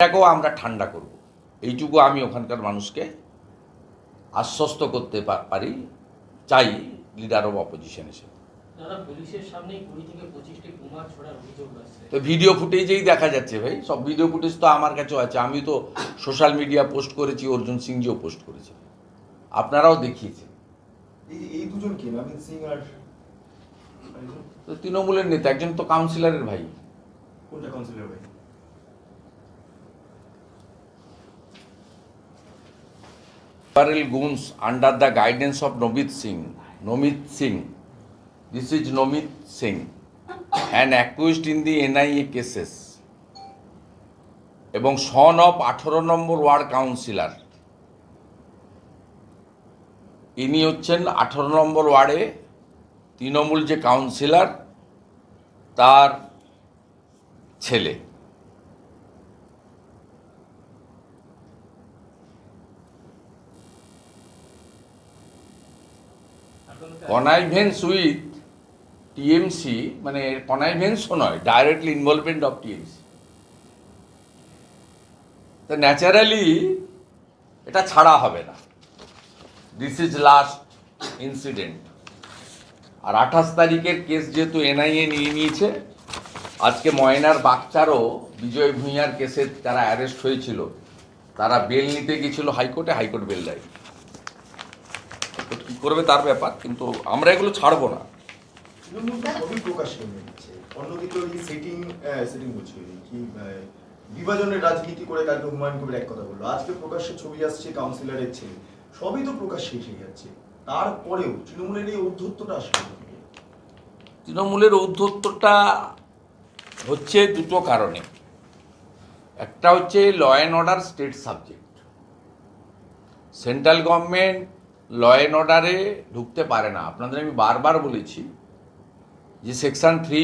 এটাকেও আমরা ঠান্ডা করব। এইটুকু আমি ওখানকার মানুষকে আশ্বস্ত করতে পারি চাই লিডার অফ অপোজিশন হিসেবে তো ভিডিও ফুটেজেই দেখা যাচ্ছে ভাই। সব ভিডিও ফুটেজ তো আমার কাছেও আছে। আমি তো সোশ্যাল মিডিয়া পোস্ট করেছি অর্জুন সিংজিও পোস্ট করেছে। আপনারাও দেখিয়েছেন। এই এই দুজন কে? সিং আর তৃণমূলের নেতা একজন তো কাউন্সিলরের ভাই। কোনটা কাউন্সিলর ভাই? Parallel goons under the guidance of Nomit Singh. Nomit Singh. This is Nomit Singh, an accused in the NIA cases. এবং সন অফ আঠেরো নম্বর ওয়ার্ড কাউন্সিলর ইনি হচ্ছেন আঠেরো নম্বর ওয়ার্ডে তৃণমূল যে কাউন্সিলর তার ছেলে কনাইভেন্স উইথ টিএমসি মানে কনাইভেন্সও নয় ডাইরেক্টলি ইনভলভমেন্ট অফ টিএমসি তো ন্যাচারালি এটা ছাড়া হবে না। দিস ইজ লাস্ট ইনসিডেন্ট আর আঠাশ তারিখের কেস যেহেতু এনআইএ নিয়ে নিয়েছে, আজকে ময়নার বাচ্চারও বিজয় ভূঁইয়ার কেসে যারা অ্যারেস্ট হয়েছিল। তারা বেল নিতে গিয়েছিল হাইকোর্টে, হাইকোর্ট বেল দেয় করবে তার ব্যাপার কিন্তু আমরা এগুলো ছাড়বো না। বিভাজনের রাজনীতি করে কালকে হুমায়ুন কবির এক কথা বলল। আজকে প্রকাশ্যে ছবি আসছে কাউন্সিলরের ছেলে। সবই তো প্রকাশ্যে এসে যাচ্ছে। তারপরেও তৃণমূলের এই ঔদ্ধত্যটা আসবে তৃণমূলের ঔদ্ধত্যটা হচ্ছে দুটো কারণে। একটা হচ্ছে law and order state subject central government law and অর্ডারে ঢুকতে পারে না। আপনাদের আমি বারবার বলেছি যে সেকশন থ্রি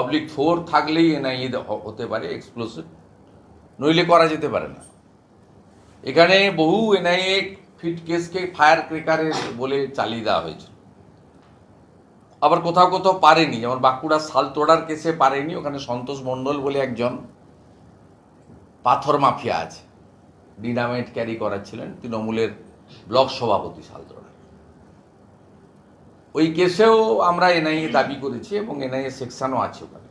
অবলিক ফোর থাকলেই এনআইএ হতে পারে এক্সপ্লোসিভ নইলে করা যেতে পারে না। এখানে বহু এনআইএ ফিট কেসকে ফায়ার ক্রেকারে বলে চালিয়ে দেওয়া হয়েছে। আবার কোথাও কোথাও পারেনি, যেমন বাঁকুড়ার সালতোড়ার কেসে পারেনি, ওখানে সন্তোষ মণ্ডল বলে একজন পাথর মাফিয়া আছে ডিনামাইট ক্যারি করাচ্ছিলেন, তৃণমূলের ব্লক সভাপতি সালতোড়া ওই কেসেও আমরা এনআইএ দাবি করেছি এবং এনআইএ সেকশনও আছে ওখানে।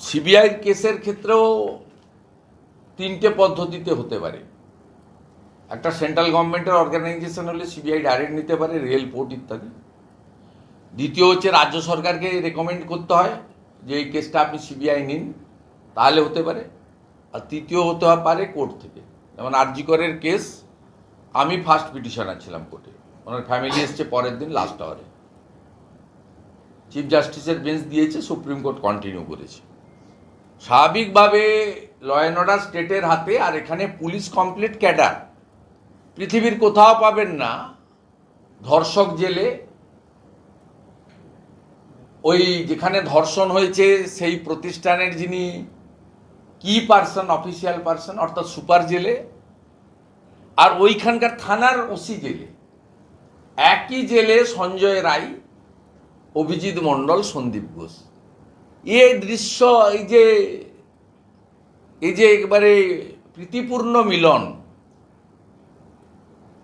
সিবিআই কেসের ক্ষেত্রেও তিনটে পদ্ধতিতে হতে পারে। একটা সেন্ট্রাল গভর্নমেন্টের অর্গানাইজেশন হলে সিবিআই ডাইরেক্ট নিতে পারে, রেল পোর্ট ইত্যাদি। দ্বিতীয় হচ্ছে রাজ্য সরকারকে রেকমেন্ড করতে হয় যে এই কেসটা আপনি সিবিআই নিন, তাহলে হতে পারে। আর তৃতীয় হতে পারে কোর্ট থেকে। যেমন আরজিকরের কেস, আমি ফার্স্ট পিটিশনার ছিলাম কোর্টে। ওনার ফ্যামিলি এসছে পরের দিন লাস্ট আওয়ারে চিফ জাস্টিসের বেঞ্চ দিয়েছে সুপ্রিম কোর্ট কন্টিনিউ করেছে। স্বাভাবিকভাবে ল অ্যান্ড অর্ডার স্টেটের হাতে, আর এখানে পুলিশ কমপ্লিট ক্যাডার পৃথিবীর কোথাও পাবেন না ধর্ষক জেলে। ওই যেখানে ধর্ষণ হয়েছে, সেই প্রতিষ্ঠানের যিনি কি পার্সন অফিসিয়াল পার্সন অর্থাৎ সুপার জেলে, আর ওইখানকার থানার ওসি জেলে। একই জেলে সঞ্জয় রায়, অভিজিৎ মণ্ডল, সন্দীপ ঘোষ। এই দৃশ্য, এই যে এই যে একবারে প্রীতিপূর্ণ মিলন,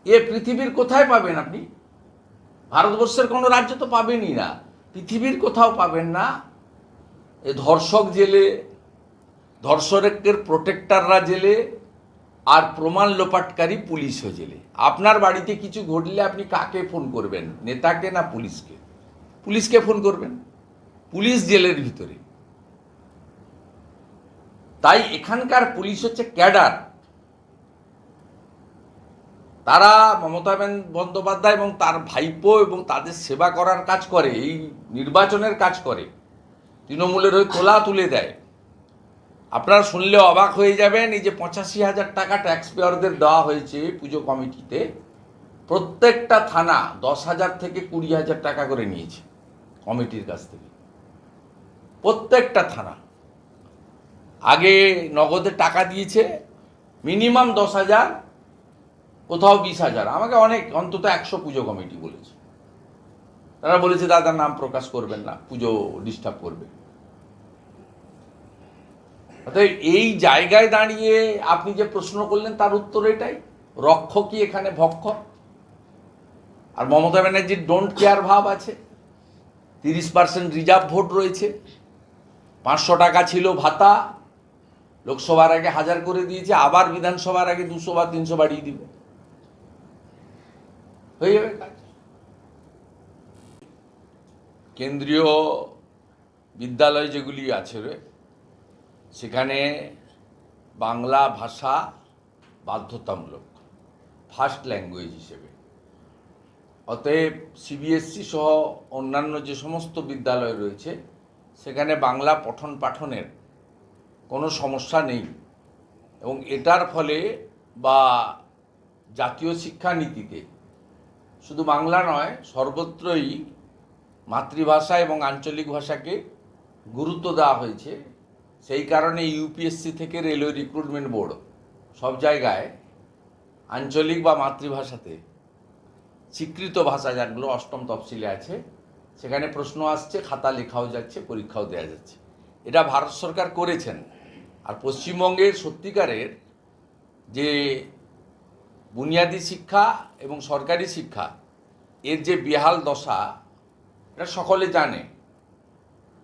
এ পৃথিবীর কোথায় পাবেন আপনি? ভারতবর্ষের কোনো রাজ্য তো পাবেনই না। পৃথিবীর কোথাও পাবেন না। এ ধর্ষক জেলে ধর্ষকের প্রোটেক্টাররা জেলে আর প্রমাণ লোপাটকারী পুলিশও জেলে। আপনার বাড়িতে কিছু ঘটলে আপনি কাকে ফোন করবেন? নেতাকে না পুলিশকে? পুলিশকে ফোন করবেন? পুলিশ জেলের ভিতরে। তাই এখানকার পুলিশ হচ্ছে ক্যাডার। তারা মমতা বেন- বন্দ্যোপাধ্যায় এবং তার ভাইপো এবং তাদের সেবা করার কাজ করে, এই নির্বাচনের কাজ করে। তৃণমূলের হয়ে তোলা তুলে দেয়। আপনারা শুনলে অবাক হয়ে যাবেন, এই যে পঁচাশি হাজার টাকা ট্যাক্স পেয়ারদের দেওয়া হয়েছে পুজো কমিটিতে, প্রত্যেকটা থানা দশ হাজার থেকে কুড়ি হাজার টাকা করে নিয়েছে কমিটির কাছ থেকে। প্রত্যেকটা থানা। আগে নগদে টাকা দিয়েছে, মিনিমাম দশ হাজার, কোথাও বিশ হাজার। আমাকে অনেক, অন্তত একশো পুজো কমিটি বলেছে। তারা বলেছে, দাদার নাম প্রকাশ করবেন না, পুজো ডিস্টার্ব করবে। অতএব এই জায়গায় দাঁড়িয়ে আপনি যে প্রশ্ন করলেন, তার উত্তর এটাই। রক্ষ কি এখানে ভক্ষ? আর মমতা ব্যানার্জির ডোন্ট কেয়ার ভাব আছে। তিরিশ পার্সেন্ট রিজার্ভ ভোট রয়েছে। পাঁচশো টাকা ছিল ভাতা। লোকসভার আগে হাজার করে দিয়েছে, আবার বিধানসভার আগে দুশো বা তিনশো বাড়িয়ে দিবে। হয়ে যাবে কাজ। কেন্দ্রীয় বিদ্যালয় যেগুলি আছে রে সেখানে বাংলা ভাষা বাধ্যতামূলক ফার্স্ট ল্যাঙ্গুয়েজ হিসেবে। অতএব সিবিএসসি সহ অন্যান্য যে সমস্ত বিদ্যালয় রয়েছে, সেখানে বাংলা পঠন পাঠনের কোনো সমস্যা নেই এবং এটার ফলে বা জাতীয় শিক্ষানীতিতে শুধু বাংলা নয়, সর্বত্রই মাতৃভাষা এবং আঞ্চলিক ভাষাকে গুরুত্ব দেওয়া হয়েছে। সেই কারণে ইউপিএসসি থেকে রেলওয়ে রিক্রুটমেন্ট বোর্ড সব জায়গায় আঞ্চলিক বা মাতৃভাষাতে স্বীকৃত ভাষা যেগুলো অষ্টম তফসিলে আছে। সেখানে প্রশ্ন আসছে, খাতা লেখাও যাচ্ছে, পরীক্ষাও দেওয়া যাচ্ছে। এটা ভারত সরকার করেছেন। আর পশ্চিমবঙ্গের সত্যিকারের যে বুনিয়াদী শিক্ষা এবং সরকারি শিক্ষা, এর যে বেহাল দশা, এটা সকলে জানে।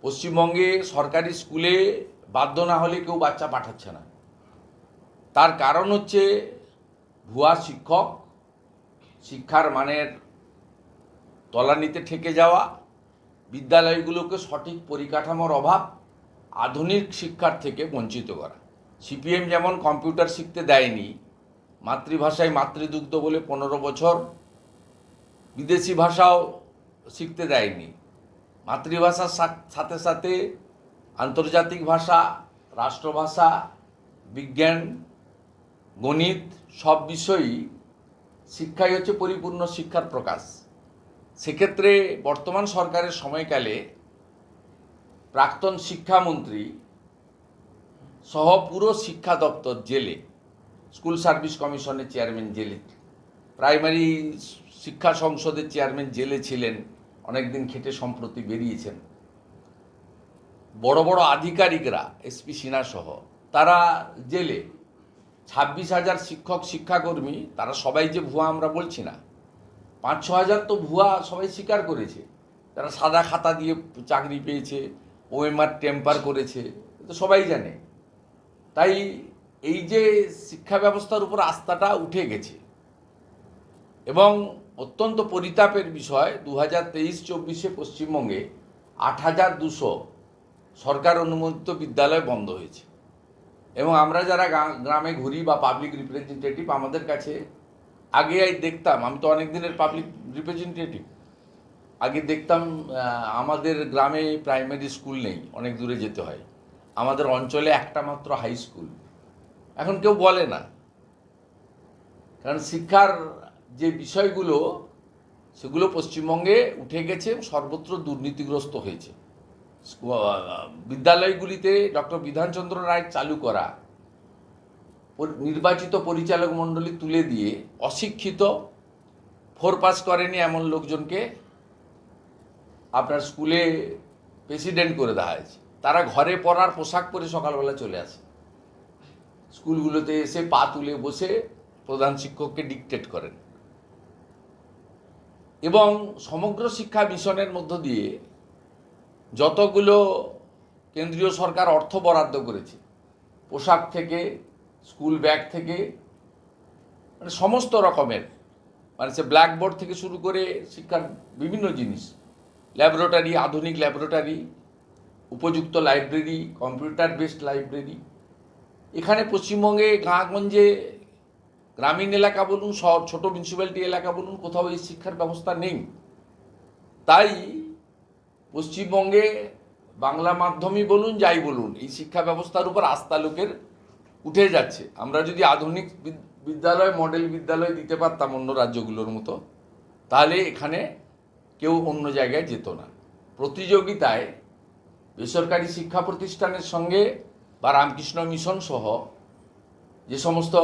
পশ্চিমবঙ্গে সরকারি স্কুলে বাধ্য না হলে কেউ বাচ্চা পাঠাচ্ছে না। তার কারণ হচ্ছে ভুয়া শিক্ষক, শিক্ষার মানের তলানিতে ঠেকে যাওয়া, বিদ্যালয়গুলোকে সঠিক পরিকাঠামোর অভাব, আধুনিক শিক্ষার থেকে বঞ্চিত করা। সিপিএম যেমন কম্পিউটার শিখতে দেয়নি, মাতৃভাষায় মাতৃদুগ্ধ বলে পনেরো বছর বিদেশি ভাষাও শিখতে দেয়নি। মাতৃভাষার সাথে সাথে আন্তর্জাতিক ভাষা, রাষ্ট্রভাষা, বিজ্ঞান, গণিত, সব বিষয়ই শিক্ষাই হচ্ছে পরিপূর্ণ শিক্ষার প্রকাশ। সেক্ষেত্রে বর্তমান সরকারের সময়কালে প্রাক্তন শিক্ষামন্ত্রী সহ পুরো শিক্ষা দপ্তর জেলে, স্কুল সার্ভিস কমিশনের চেয়ারম্যান জেলে, প্রাইমারি শিক্ষা সংসদের চেয়ারম্যান জেলে ছিলেন, অনেকদিন খেটে সম্প্রতি বেরিয়েছেন। বড় বড় আধিকারিকরা এসপি সিনহা সহ, তারা জেলে। ছাব্বিশ হাজার শিক্ষক, শিক্ষাকর্মী, তারা সবাই যে ভুয়া আমরা বলছি না। পাঁচ, ছ হাজার তো ভুয়া সবাই স্বীকার করেছে। তারা সাদা খাতা দিয়ে চাকরি পেয়েছে, ওএমআর টেম্পার করেছে তো সবাই জানে। তাই এই যে শিক্ষা ব্যবস্থার উপর আস্থাটা উঠে গেছে। এবং অত্যন্ত পরিতাপের বিষয় দু হাজার তেইশ, চব্বিশে পশ্চিমবঙ্গে আট হাজার দুশো সরকার অনুমোদিত বিদ্যালয় বন্ধ হয়েছে। এবং আমরা যারা গ্রামে ঘুরি বা পাবলিক রিপ্রেজেন্টেটিভ আমাদের কাছে আগে দেখতাম, আমি তো অনেক দিনের পাবলিক রিপ্রেজেন্টেটিভ আগে দেখতাম আমাদের গ্রামে প্রাইমারি স্কুল নেই, অনেক দূরে যেতে হয়। আমাদের অঞ্চলে একটা মাত্র হাই স্কুল এখন কেউ বলে না। কারণ শিক্ষার যে বিষয়গুলো, সেগুলো পশ্চিমবঙ্গে উঠে গেছে সর্বত্র দুর্নীতিগ্রস্ত হয়েছে। বিদ্যালয়গুলিতে ডক্টর বিধানচন্দ্র রায় চালু করা নির্বাচিত পরিচালক মণ্ডলী তুলে দিয়ে অশিক্ষিত, ফোর পাস করেনি এমন লোকজনকে আপনার স্কুলে প্রেসিডেন্ট করে দেওয়া হয়েছে। তারা ঘরে পড়ার পোশাক পরে সকালবেলা চলে আসে। স্কুলগুলোতে এসে পা তুলে বসে প্রধান শিক্ষককে ডিকটেট করেন। এবং সমগ্র শিক্ষা মিশনের মধ্য দিয়ে যতগুলো কেন্দ্রীয় সরকার অর্থ বরাদ্দ করেছে, পোশাক থেকে, স্কুল ব্যাগ থেকে মানে সমস্ত রকমের মানে সে ব্ল্যাকবোর্ড থেকে শুরু করে শিক্ষার বিভিন্ন জিনিস, ল্যাবরেটরি, আধুনিক ল্যাবরেটরি, উপযুক্ত লাইব্রেরি কম্পিউটার বেসড লাইব্রেরি। এখানে পশ্চিমবঙ্গে গাঁগঞ্জে গ্রামীণ এলাকা বলুন, শহর, ছোটো মিউনিসিপ্যালিটি এলাকা বলুন, কোথাও এই শিক্ষার ব্যবস্থা নেই। তাই পশ্চিমবঙ্গে বাংলা মাধ্যমই বলুন, যাই বলুন, এই শিক্ষা ব্যবস্থার উপর আস্থা লোকের উঠে যাচ্ছে। আমরা যদি আধুনিক বিদ- বিদ্যালয়, মডেল বিদ্যালয় দিতে পারতাম অন্য রাজ্যগুলোর মতো, তাহলে এখানে কেউ অন্য জায়গায় যেত না। প্রতিযোগিতায় বেসরকারি শিক্ষা প্রতিষ্ঠানের সঙ্গে বা রামকৃষ্ণ মিশন সহ যে সমস্ত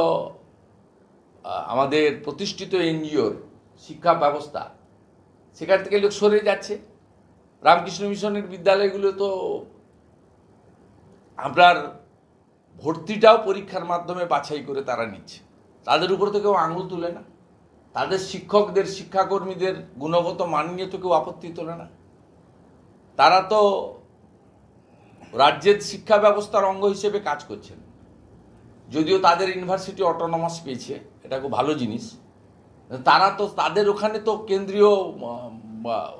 আমাদের প্রতিষ্ঠিত এনজিওর শিক্ষা ব্যবস্থা, সেখান থেকে লোক সরে যাচ্ছে। রামকৃষ্ণ মিশনের বিদ্যালয়গুলো তো আপনার ভর্তিটাও পরীক্ষার মাধ্যমে বাছাই করে তারা নিচ্ছে। তাদের উপর তো কেউ আঙুল তুলে না। তাদের শিক্ষকদের, শিক্ষাকর্মীদের গুণগত মান নিয়ে তো কেউ আপত্তি তোলে না। তারা তো রাজ্যের শিক্ষা ব্যবস্থার অঙ্গ হিসেবে কাজ করছেন। যদিও তাদের ইউনিভার্সিটি অটোনমাস পেয়েছে, এটা খুব ভালো জিনিস। তারা তো, তাদের ওখানে তো কেন্দ্রীয়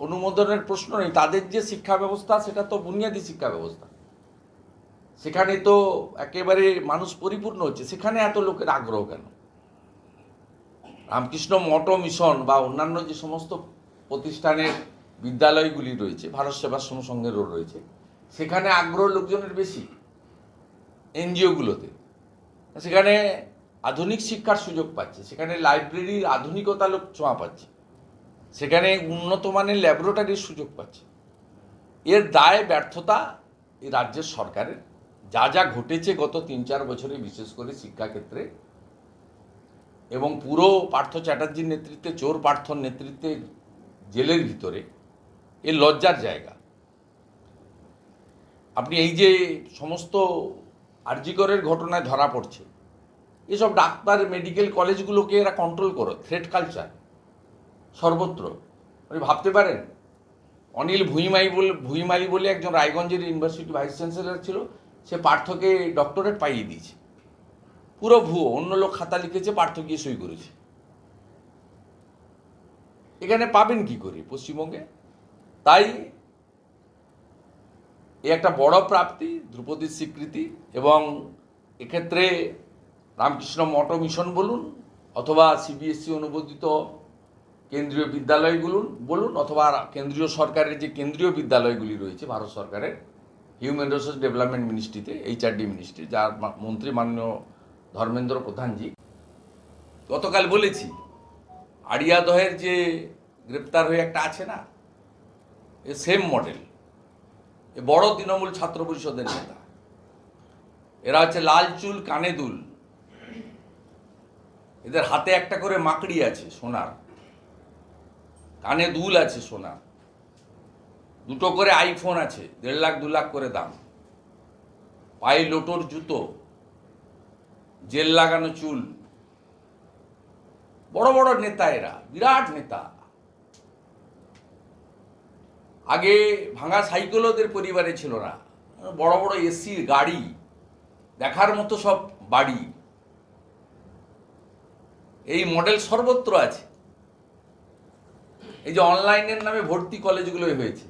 অনুমোদনের প্রশ্ন নেই, তাদের যে শিক্ষা ব্যবস্থা, সেটা তো বুনিয়াদী শিক্ষা ব্যবস্থা। সেখানে তো একেবারে মানুষ পরিপূর্ণ হচ্ছে, সেখানে এত লোকের আগ্রহ কেন? রামকৃষ্ণ মঠ মিশন বা অন্যান্য যে সমস্ত প্রতিষ্ঠানের বিদ্যালয়গুলি রয়েছে, ভারত সেবাশ্রম সংঘেরও রয়েছে, সেখানে আগ্রহ লোকজনের বেশি এনজিওগুলোতে। সেখানে আধুনিক শিক্ষার সুযোগ পাচ্ছে, সেখানে লাইব্রেরির আধুনিকতা লোক ছোঁয়া পাচ্ছে। সেখানে উন্নত মানের ল্যাবরেটরির সুযোগ পাচ্ছে। এর দায়, ব্যর্থতা এই রাজ্যের সরকারের। যা যা ঘটেছে গত তিন চার বছরে বিশেষ করে শিক্ষাক্ষেত্রে এবং পুরো পার্থ চ্যাটার্জির নেতৃত্বে, চোর পার্থর নেতৃত্বে জেলের ভিতরে, এ লজ্জার জায়গা। আপনি এই যে সমস্ত আরজিকরের ঘটনায় ধরা পড়ছে, এসব ডাক্তার, মেডিকেল কলেজগুলোকে এরা কন্ট্রোল করো থ্রেট কালচার সর্বত্র। আপনি ভাবতে পারেন, অনিল ভুইমাই বলে, ভুইমালি বলে একজন রায়গঞ্জের ইউনিভার্সিটি ভাইস চ্যান্সেলর ছিল, সে পার্থকে ডক্টরেট পাইয়ে দিয়েছে। পুরো ভুয়ো, অন্য লোক খাতা লিখেছে, পার্থ গিয়ে সই করেছে। এখানে পাবেন কি করে পশ্চিমবঙ্গে? তাই এ একটা বড় প্রাপ্তি ধ্রুপদীর স্বীকৃতি এবং এক্ষেত্রে রামকৃষ্ণ মঠ মিশন বলুন, অথবা সিবিএসসি অনুমোদিত কেন্দ্রীয় বিদ্যালয়গুলো বলুন অথবা কেন্দ্রীয় সরকারের যে কেন্দ্রীয় বিদ্যালয়গুলি রয়েছে, ভারত সরকারের হিউম্যান রিসোর্স ডেভেলপমেন্ট মিনিস্ট্রিতে এইচআরডি মিনিস্ট্রি যার মন্ত্রী মাননীয় ধর্মেন্দ্র প্রধানজি, গতকাল বলেছি আড়িয়াদহের যে গ্রেপ্তার হয়ে একটা আছে না, এ সেম মডেল এ বড় তৃণমূল ছাত্র পরিষদের নেতা। এরা হচ্ছে লাল চুল, কানে দুল। এদের হাতে একটা করে মাকড়ি আছে, সোনার। কানে দুল আছে সোনার দুটো করে আইফোন আছে, দেড় লাখ, দু লাখ করে দাম। পায়ে লোটোর জুতো, জেল লাগানো চুল। বড় বড় নেতা এরা, বিরাট নেতা। আগে ভাঙা সাইকেল ওদের পরিবারে ছিল না। বড় বড় এসি, গাড়ি, দেখার মতো সব বাড়ি। এই মডেল সর্বত্র আছে। এই যে অনলাইনের নামে ভর্তি কলেজগুলো হয়েছে।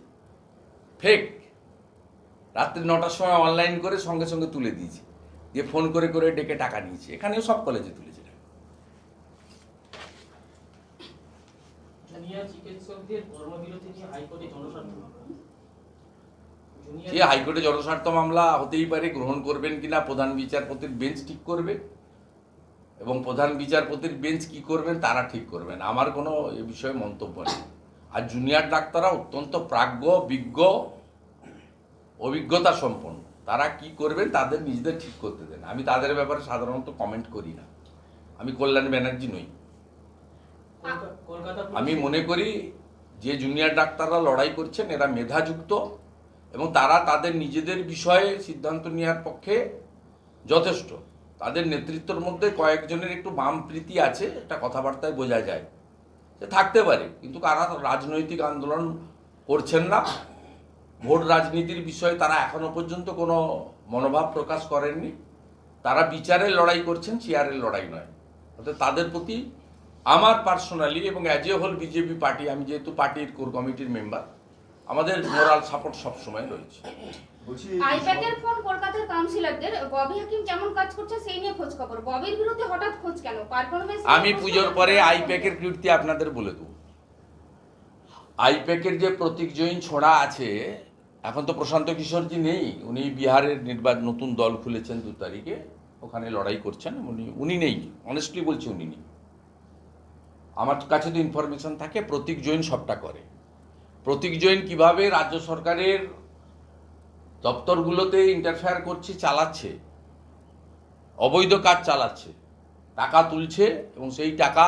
ফেক রাত্রি নটার সময় অনলাইন করে সঙ্গে সঙ্গে তুলে দিয়েছে। দিয়ে ফোন করে করে ডেকে টাকা নিয়েছে। এখানেও সব কলেজে তুলেছে। হাইকোর্টে জনস্বার্থ মামলা হতেই পারে গ্রহণ করবেন কিনা প্রধান বিচারপতির বেঞ্চ ঠিক করবে। এবং প্রধান বিচারপতির বেঞ্চ কি করবেন তারা ঠিক করবেন। আমার কোনো এ বিষয়ে মন্তব্য নেই। আর জুনিয়র ডাক্তাররা অত্যন্ত প্রাজ্ঞ বিজ্ঞ অভিজ্ঞতা সম্পন্ন। তারা কি করবেন তাদের নিজেদের ঠিক করতে দেন। আমি তাদের ব্যাপারে সাধারণত কমেন্ট করি না। আমি কল্যাণ ব্যানার্জি নই। আমি মনে করি যে জুনিয়র ডাক্তাররা লড়াই করছেন এরা মেধাযুক্ত এবং তারা তাদের নিজেদের বিষয়ে সিদ্ধান্ত নেওয়ার পক্ষে যথেষ্ট। তাদের নেতৃত্বের মধ্যে কয়েকজনের একটু বাম প্রীতি আছে এটা কথাবার্তায় বোঝা যায়। সে থাকতে পারে, কিন্তু কারা রাজনৈতিক আন্দোলন করছেন না? ভোট রাজনীতির বিষয়ে তারা এখনও পর্যন্ত কোনো মনোভাব প্রকাশ করেননি। তারা বিচারের লড়াই করছেন চেয়ারের লড়াই নয়। অর্থাৎ তাদের প্রতি আমার পার্সোনালি এবং as a whole BJP party, আমি যেহেতু পার্টির কোর কমিটির মেম্বার আমাদের মোরাল সাপোর্ট সবসময় রয়েছে। আইপ্যাকের ফোন কলকাতার কাউন্সিলরদের ববি হাকিম কেমন কাজ করছে সেই নিয়ে খোঁজ খবর। ববির বিরুদ্ধে হঠাৎ খোঁজ কেন? পারফরমেন্স আমি পুজোর পরে আইপ্যাকের কীর্তি আপনাদের বলে দেবো। আইপ্যাকের যে প্রতীক জৈন ছোড়া আছে এখন তো প্রশান্ত কিশোরজি নেই। উনি বিহারের নির্বাচন নতুন দল খুলেছেন দু তারিখে। ওখানে লড়াই করছেন। উনি উনি নেই। অনেস্টলি বলছি উনি নেই। আমার কাছে তো ইনফরমেশন থাকে প্রতীক জৈন সবটা করে। প্রতীক জৈন কীভাবে রাজ্য সরকারের দপ্তরগুলোতে ইন্টারফেয়ার করছে, চালাচ্ছে। অবৈধ কাজ চালাচ্ছে। টাকা তুলছে এবং সেই টাকা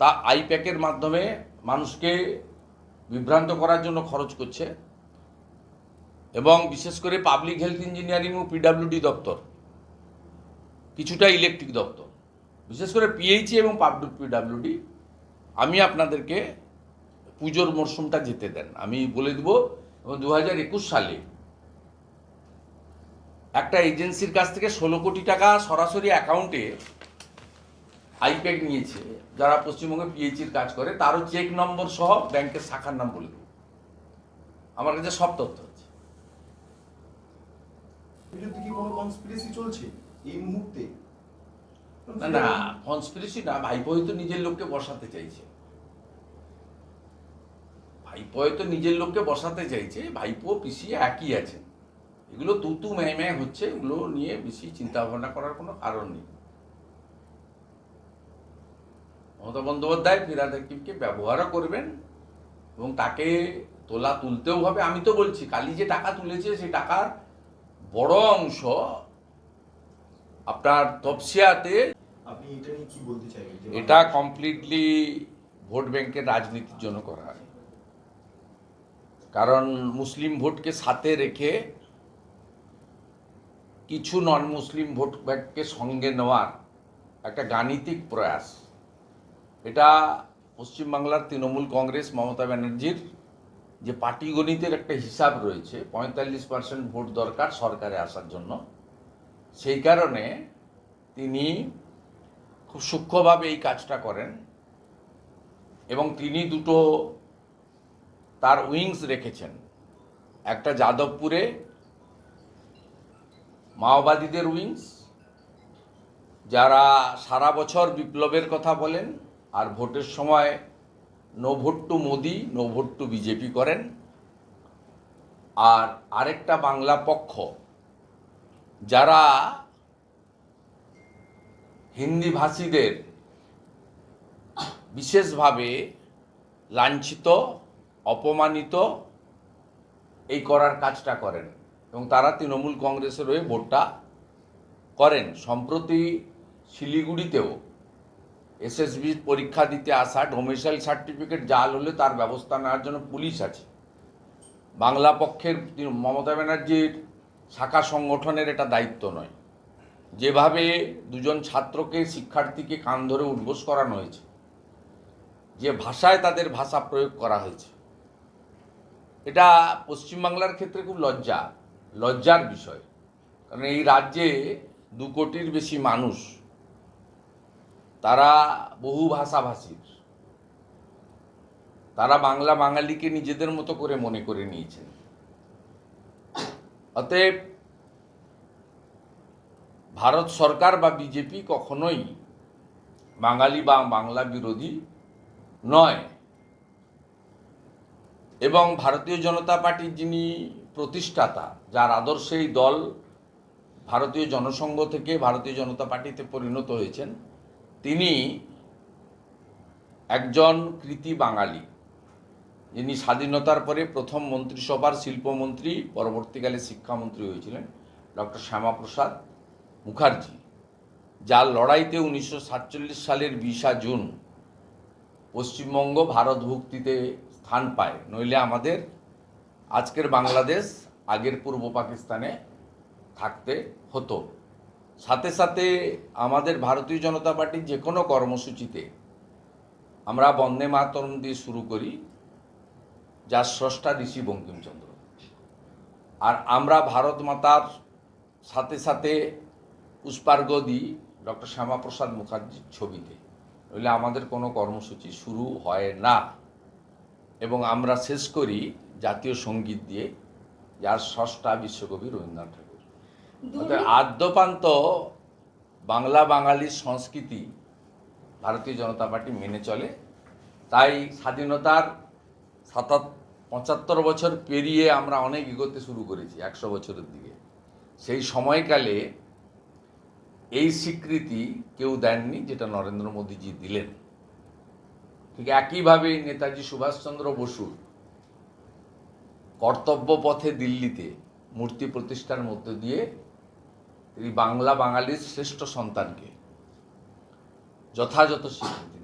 তা আইপ্যাকের মাধ্যমে মানুষকে বিভ্রান্ত করার জন্য খরচ করছে। এবং বিশেষ করে পাবলিক হেলথ ইঞ্জিনিয়ারিং ও পিডাব্লিউডি দপ্তর, কিছুটা ইলেকট্রিক দপ্তর। বিশেষ করে পিএইচি এবং পিডাব্লিউডি আমি আপনাদেরকে পুজোর মরশুমটা যেতে দেন। আমি বলে দেব এবং দু হাজার একুশ সালে একটা এজেন্সির কাছ থেকে ষোলো কোটি টাকা সরাসরি অ্যাকাউন্টে আইপ্যাড নিয়েছে যারা পশ্চিমবঙ্গে পিএইচির কাজ করে তারও চেক নম্বর সহ ব্যাংকের শাখার নাম বলে দেবো। আমার কাছে সব তথ্য আছে। বিরুদ্ধে কি কোনো কনস্পিরেসি চলছে? এই মুহূর্তে? না না কনস্পিরেসি না ভাইপো হয়তো নিজের লোককে বসাতে চাইছে। ভাইপো হয়তো নিজের লোককে বসাতে চাইছে ভাইপো পিসি একই আছে। এগুলো তুতু ম্যায় ম্যায় হচ্ছে এগুলো নিয়ে বেশি চিন্তা ভাবনা করার কোনো কারণ নেই। মমতা বন্দ্যোপাধ্যায় ফিরাদ হাকিমকে ব্যবহারও করবেন এবং তাকে তোলা তুলতেও হবে। আমি তো বলছি কালি যে টাকা তুলেছে সেই টাকার বড় অংশ আপনার তপসিয়াতে আপনি এটা নিয়ে কি বলতে চাইবেন? এটা কমপ্লিটলি ভোট ব্যাংকের রাজনীতির জন্য করা হয়। কারণ মুসলিম ভোটকে সাথে রেখে কিছু নন মুসলিম ভোট ব্যাংককে সঙ্গে নেওয়ার একটা গাণিতিক প্রয়াস। এটা পশ্চিমবাংলার তৃণমূল কংগ্রেস মমতা ব্যানার্জির যে পাটিগণিতের একটা হিসাব রয়েছে, পঁয়তাল্লিশ পার্সেন্ট ভোট দরকার সরকারে আসার জন্য। সেই কারণে তিনি খুব সূক্ষ্মভাবে এই কাজটা করেন এবং তিনি দুটো তার উইংস রেখেছেন। একটা যাদবপুরে মাওবাদীদের উইংস, যারা সারা বছর বিপ্লবের কথা বলেন আর ভোটের সময় no vote to Modi, no vote to BJP করেন। আর আরেকটা বাংলা পক্ষ, যারা হিন্দি ভাষীদের বিশেষভাবে লাঞ্ছিত অপমানিত এই করার কাজটা করেন এবং তারা তৃণমূল কংগ্রেসের হয়ে ভোটটা করেন। সম্প্রতি শিলিগুড়িতেও এসএসবি পরীক্ষা দিতে আসা ডোমিসাইল সার্টিফিকেট জাল হলে তার ব্যবস্থা নেওয়ার জন্য পুলিশ আছে। বাংলা পক্ষের মমতা ব্যানার্জির শাখা সংগঠনের এটা দায়িত্ব নয়। যেভাবে দুজন ছাত্রকে, শিক্ষার্থীকে কান ধরে উদ্বোস করানো হয়েছে, যে ভাষায় তাদের ভাষা প্রয়োগ করা হয়েছে এটা পশ্চিমবাংলার ক্ষেত্রে খুব লজ্জা, লজ্জার বিষয়। কারণ এই রাজ্যে দু কোটির বেশি মানুষ, তারা বহু ভাষাভাষীর। তারা বাংলা বাঙালিকে নিজেদের মতো করে মনে করে নিয়েছেন। অতএব ভারত সরকার বা বিজেপি কখনোই বাঙালি বা বাংলা বিরোধী নয়। এবং ভারতীয় জনতা পার্টির যিনি প্রতিষ্ঠাতা, যার আদর্শেই দল ভারতীয় জনসংঘ থেকে ভারতীয় জনতা পার্টিতে পরিণত হয়েছেন, তিনি একজন কৃতি বাঙালি। যিনি স্বাধীনতার পরে প্রথম মন্ত্রিসভার শিল্পমন্ত্রী, পরবর্তীকালে শিক্ষামন্ত্রী হয়েছিলেন, ডক্টর শ্যামাপ্রসাদ মুখার্জি, যার লড়াইতে উনিশশো সাতচল্লিশ সালের বিশা জুন পশ্চিমবঙ্গ ভারত ভুক্তিতে স্থান পায়। নইলে আমাদের আজকের বাংলাদেশ আগের পূর্ব পাকিস্তানে থাকতে হতো। সাথে সাথে আমাদের ভারতীয় জনতা পার্টির যে কোনো কর্মসূচিতে আমরা বন্দে মাতরম দিয়ে শুরু করি যার স্রষ্টা ঋষি বঙ্কিমচন্দ্র। আর আমরা ভারত মাতার সাথে সাথে পুষ্পার্ঘ দিই ডক্টর শ্যামাপ্রসাদ মুখার্জির ছবিতে। নইলে আমাদের কোনো কর্মসূচি শুরু হয় না। এবং আমরা শেষ করি জাতীয় সংগীত দিয়ে যার ষষ্ঠা বিশ্বকবি রবীন্দ্রনাথ ঠাকুর। আদ্যপান্ত বাংলা বাঙালির সংস্কৃতি ভারতীয় জনতা পার্টি মেনে চলে। তাই স্বাধীনতার সাতাত পঁচাত্তর বছর পেরিয়ে আমরা অনেক এগোতে শুরু করেছি একশো বছরের দিকে। সেই সময়কালে এই স্বীকৃতি কেউ দেননি যেটা নরেন্দ্র মোদীজি দিলেন। ঠিক একইভাবে নেতাজি সুভাষচন্দ্র বসুর কর্তব্য পথে দিল্লিতে মূর্তি প্রতিষ্ঠার মধ্য দিয়ে তিনি বাংলা বাঙালির শ্রেষ্ঠ সন্তানকে যথাযথ স্বীকৃতি